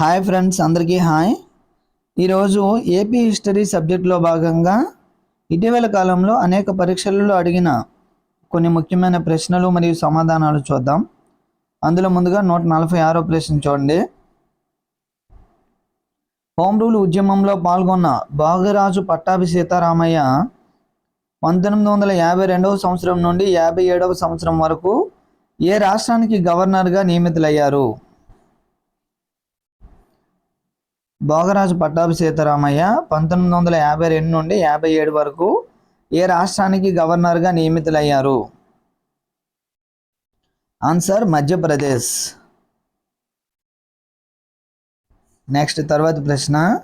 Hi friends అందరికీ hi. ఈరోజు AP history సబ్జెక్టులో భాగంగా ఇటీవల కాలంలో అనేక పరీక్షలలో అడిగిన కొన్ని ముఖ్యమైన ప్రశ్నలు మరియు సమాధానాలు చూద్దాం. అందులో ముందుగా నూట నలభై ఆరో ప్రశ్న చూడండి. హోమ్ రూల్ ఉద్యమంలో పాల్గొన్న భాగరాజు పట్టాభి సీతారామయ్య పంతొమ్మిది వందల యాభై రెండవ సంవత్సరం నుండి యాభై ఏడవ సంవత్సరం వరకు ఏ రాష్ట్రానికి గవర్నర్గా నియమితులయ్యారు? భోగరాజు పట్టాభి సీతారామయ్య పంతొమ్మిది వందల యాభై రెండు నుండి యాభై ఏడు వరకు ఏ రాష్ట్రానికి గవర్నర్గా నియమితులయ్యారు? ఆన్సర్ మధ్యప్రదేశ్. నెక్స్ట్ తర్వాత ప్రశ్న.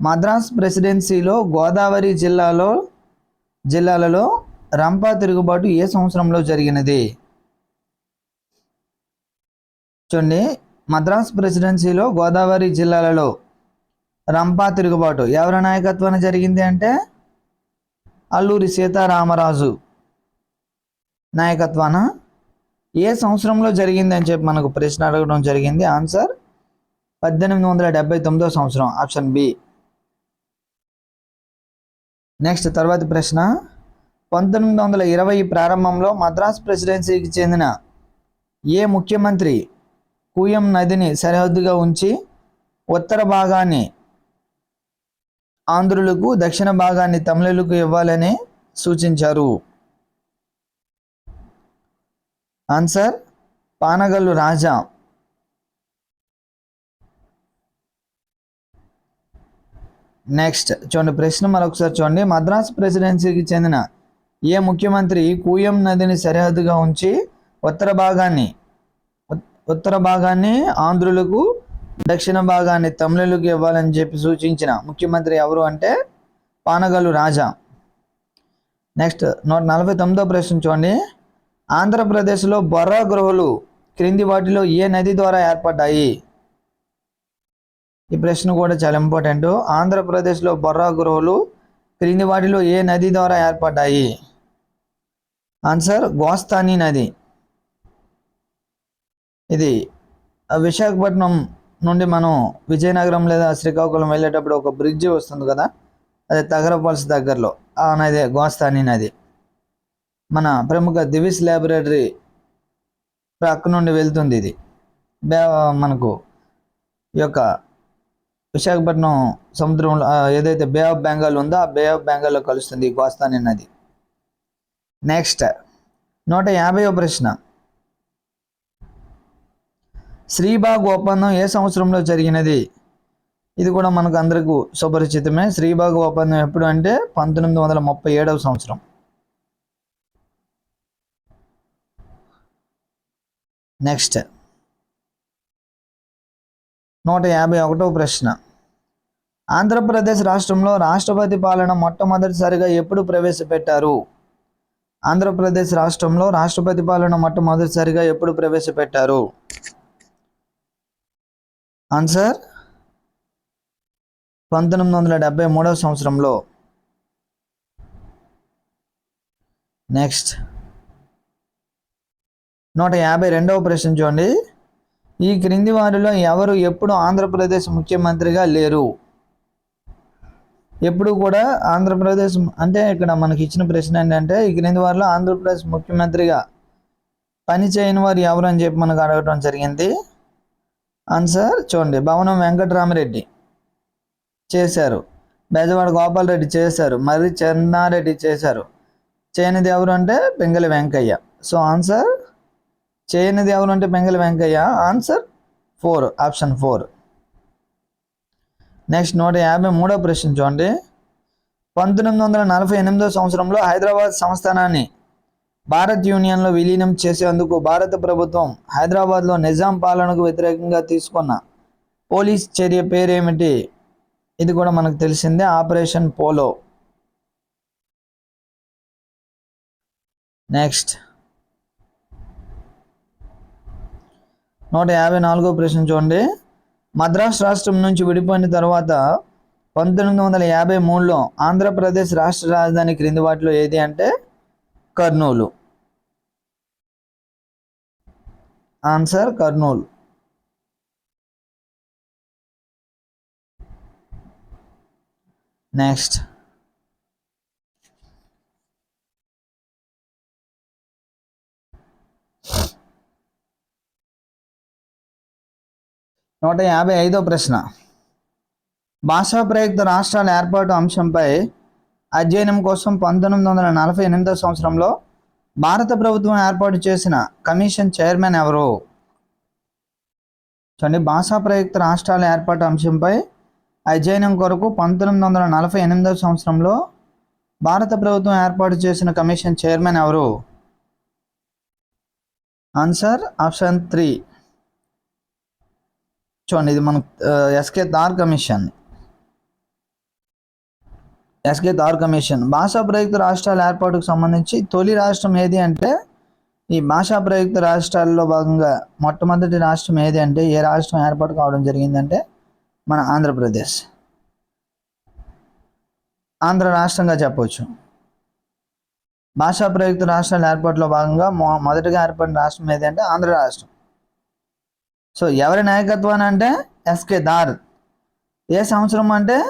మద్రాస్ ప్రెసిడెన్సీలో గోదావరి జిల్లాలో జిల్లాలలో రంపా తిరుగుబాటు ఏ సంవత్సరంలో జరిగినది? చూడండి. మద్రాస్ ప్రెసిడెన్సీలో గోదావరి జిల్లాలలో రంపా తిరుగుబాటు. ఎవరి నాయకత్వాన్ని జరిగింది అంటే అల్లూరి సీతారామరాజు నాయకత్వాన. ఏ సంవత్సరంలో జరిగింది అని చెప్పి మనకు ప్రశ్న అడగడం జరిగింది. ఆన్సర్ పద్దెనిమిది వందల డెబ్బై తొమ్మిదో సంవత్సరం. Option B. నెక్స్ట్ తర్వాతి ప్రశ్న. పంతొమ్మిది వందల ఇరవై ప్రారంభంలో మద్రాస్ ప్రెసిడెన్సీకి చెందిన ఏ ముఖ్యమంత్రి కూయం నదిని సరిహద్దుగా ఉంచి ఉత్తర భాగాన్ని ఆంధ్రులకు దక్షిణ భాగాన్ని తమిళులకు ఇవ్వాలని సూచించారు. ఆన్సర్ పానగల్లు రాజా. నెక్స్ట్ చూడండి ప్రశ్న మరొకసారి చూడండి. మద్రాస్ ప్రెసిడెన్సీకి చెందిన ఏ ముఖ్యమంత్రి కూయం నదిని సరిహద్దుగా ఉంచి ఉత్తర భాగాన్ని ఉత్తర భాగాన్ని ఆంధ్రులకు దక్షిణ భాగాన్ని తమిళులకు ఇవ్వాలని చెప్పి సూచించిన ముఖ్యమంత్రి ఎవరు అంటే పానగల్లు రాజా. నెక్స్ట్ నూట నలభై తొమ్మిదో ప్రశ్న చూడండి. ఆంధ్రప్రదేశ్లో బొర్రా గృహలు క్రింది వాటిలో ఏ నది ద్వారా ఏర్పడ్డాయి? ఈ ప్రశ్న కూడా చాలా ఇంపార్టెంట్. ఆంధ్రప్రదేశ్లో బొర్రా గృహలు క్రింది వాటిలో ఏ నది ద్వారా ఏర్పడ్డాయి? ఆన్సర్ గోస్తాని నది. ఇది విశాఖపట్నం నుండి మనం విజయనగరం లేదా శ్రీకాకుళం వెళ్ళేటప్పుడు ఒక బ్రిడ్జి వస్తుంది కదా అది తగరపల్స్ దగ్గరలో. ఆ నది గోస్తాని నది. మన ప్రముఖ దివిస్ ల్యాబొరేటరీ ప్రక్క నుండి వెళ్తుంది ఇది. బే మనకు ఈ యొక్క విశాఖపట్నం సముద్రంలో ఏదైతే బే ఆఫ్ బెంగాల్ ఉందో ఆ బే ఆఫ్ బెంగాల్లో కలుస్తుంది ఈ గోస్తాని నది. నెక్స్ట్ నూట యాభైవ ప్రశ్న. శ్రీబాగ్ ఒప్పందం ఏ సంవత్సరంలో జరిగినది? ఇది కూడా మనకు అందరికీ సుపరిచితమే. శ్రీబాగ్ ఒప్పందం ఎప్పుడు అంటే పంతొమ్మిది వందల ముప్పై ఏడవ సంవత్సరం. నెక్స్ట్. నూట యాభై ఒకటవ ప్రశ్న. ఆంధ్రప్రదేశ్ రాష్ట్రంలో రాష్ట్రపతి పాలన మొట్టమొదటిసారిగా ఎప్పుడు ప్రవేశపెట్టారు? ఆంధ్రప్రదేశ్ రాష్ట్రంలో రాష్ట్రపతి పాలన మొట్టమొదటిసారిగా ఎప్పుడు ప్రవేశపెట్టారు? ఆన్సర్ పంతొమ్మిది వందల డెబ్బై మూడవ సంవత్సరంలో. నెక్స్ట్ నూట యాభై రెండవ ప్రశ్న చూడండి. ఈ క్రింది వారిలో ఎవరు ఎప్పుడు ఆంధ్రప్రదేశ్ ముఖ్యమంత్రిగా లేరు? ఎప్పుడు కూడా ఆంధ్రప్రదేశ్ అంటే ఇక్కడ మనకి ఇచ్చిన ప్రశ్న ఏంటంటే ఈ క్రింది వారిలో ఆంధ్రప్రదేశ్ ముఖ్యమంత్రిగా పని చేయని వారు ఎవరు అని చెప్పి మనకు అడగడం జరిగింది. ఆన్సర్ చూడండి. భవనం వెంకటరామరెడ్డి చేశారు. బెజవాడ గోపాలరెడ్డి చేశారు. మరి చెన్నారెడ్డి చేశారు. చేయనిది ఎవరు అంటే పెంగళి వెంకయ్య. సో ఆన్సర్ చేయనిది ఎవరు అంటే Pingali Venkayya? Answer four option four next నూట యాభై మూడో ప్రశ్న చూడండి. పంతొమ్మిది వందల నలభై ఎనిమిదో సంవత్సరంలో హైదరాబాద్ సంస్థానాన్ని భారత్ యూనియన్లో విలీనం చేసేందుకు భారత ప్రభుత్వం హైదరాబాద్లో నిజాం పాలనకు వ్యతిరేకంగా తీసుకున్న పోలీస్ చర్య పేరేమిటి? ఇది కూడా మనకు తెలిసిందే. Operation polo. నెక్స్ట్. నూట యాభై నాలుగో ప్రశ్న చూడండి. మద్రాస్ రాష్ట్రం నుంచి విడిపోయిన తర్వాత పంతొమ్మిది వందల యాభై మూడులో ఆంధ్రప్రదేశ్ రాష్ట్ర రాజధాని క్రింది వాటిలో ఏది అంటే కర్నూలు. ఆన్సర్ కర్నూలు. నెక్స్ట్ నూట యాభై ఐదో ప్రశ్న. భాషా ప్రయుక్త రాష్ట్రాల ఏర్పాటు అంశంపై అధ్యయనం కోసం పంతొమ్మిది వందల నలభై ఎనిమిదో సంవత్సరంలో భారత ప్రభుత్వం ఏర్పాటు చేసిన కమిషన్ చైర్మన్ ఎవరు? చూడండి భాషా ప్రయుక్త రాష్ట్రాల ఏర్పాటు అంశంపై అధ్యయనం కొరకు పంతొమ్మిది వందల నలభై ఎనిమిదో సంవత్సరంలో భారత ప్రభుత్వం ఏర్పాటు చేసిన కమిషన్ చైర్మన్ ఎవరు? Answer option three. చూడండి ఇది మన SK Dhar commission. SK Dhar commission. భాషా ప్రయుక్త రాష్ట్రాల ఏర్పాటుకు సంబంధించి తొలి రాష్ట్రం ఏది అంటే ఈ భాషా ప్రయుక్త రాష్ట్రాల్లో భాగంగా మొట్టమొదటి రాష్ట్రం ఏది అంటే ఏ రాష్ట్రం ఏర్పాటు కావడం జరిగిందంటే మన ఆంధ్రప్రదేశ్. ఆంధ్ర రాష్ట్రంగా చెప్పవచ్చు. భాషా ప్రయుక్త రాష్ట్రాల ఏర్పాటులో భాగంగా మొ- మొదటగా ఏర్పడిన రాష్ట్రం ఏది అంటే ఆంధ్ర రాష్ట్రం. సో ఎవరి నాయకత్వాన్ని అంటే ఎస్కే దార్ ఏ సంవత్సరం అంటే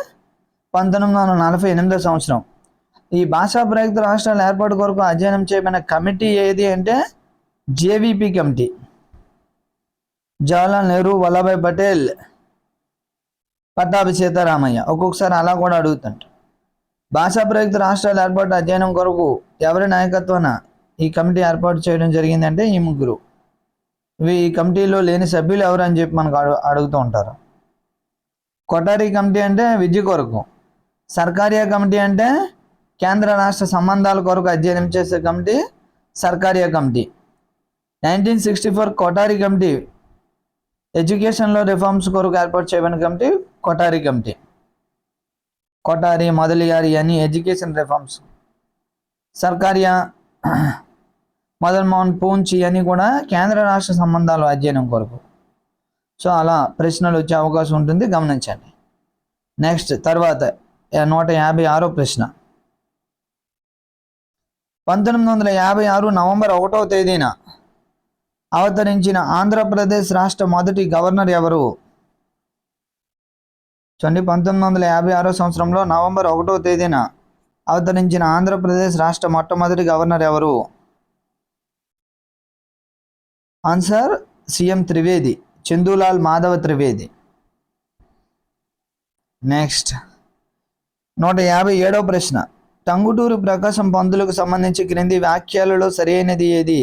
పంతొమ్మిది వందల నలభై ఎనిమిదో సంవత్సరం. ఈ భాషా ప్రయుక్త రాష్ట్రాల ఏర్పాటు కొరకు అధ్యయనం చేయబడిన కమిటీ ఏది అంటే జేవిపి కమిటీ. జవహర్లాల్ నెహ్రూ వల్లభాయ్ పటేల్ పట్టాభి సీతారామయ్య. ఒక్కొక్కసారి అలా కూడా అడుగుతుంట. భాషా ప్రయుక్త రాష్ట్రాల ఏర్పాటు అధ్యయనం కొరకు ఎవరి నాయకత్వాన ఈ కమిటీ ఏర్పాటు చేయడం జరిగిందంటే ఈ ముగ్గురు. ఇవి ఈ కమిటీలో లేని సభ్యులు ఎవరు అని చెప్పి మనకు అడుగుతూ ఉంటారు. కొటారి కమిటీ అంటే విద్య కొరకు. సర్కారియా కమిటీ అంటే కేంద్ర రాష్ట్ర సంబంధాల కొరకు అధ్యయనం చేసే committee Sarkaria committee. Nineteen sixty four Kothari committee ఎడ్యుకేషన్లో రిఫార్మ్స్ కొరకు ఏర్పాటు చేయబడిన కమిటీ కోటారి కమిటీ. కొటారి మొదలియారి అని ఎడ్యుకేషన్ రిఫార్మ్స్. సర్కారియా మదన్మోహన్ పూంచి అని కూడా కేంద్ర రాష్ట్ర సంబంధాలు అధ్యయనం కొరకు. సో అలా ప్రశ్నలు వచ్చే అవకాశం ఉంటుంది గమనించండి. నెక్స్ట్ తర్వాత. నూట యాభై ఆరో ప్రశ్న. పంతొమ్మిది వందల యాభై ఆరు నవంబర్ ఒకటవ తేదీన అవతరించిన ఆంధ్రప్రదేశ్ రాష్ట్ర మొదటి గవర్నర్ ఎవరు? చూడండి పంతొమ్మిది వందల యాభై ఆరో సంవత్సరంలో నవంబర్ ఒకటవ తేదీన అవతరించిన ఆంధ్రప్రదేశ్ రాష్ట్ర మొట్టమొదటి గవర్నర్ ఎవరు? Answer C M Trivedi Chandulal Madhava Trivedi. Next. నూట యాభై ఏడవ ప్రశ్న. టంగుటూరు ప్రకాశం పంతులకు సంబంధించి క్రింది వ్యాఖ్యలలో సరైనది ఏది?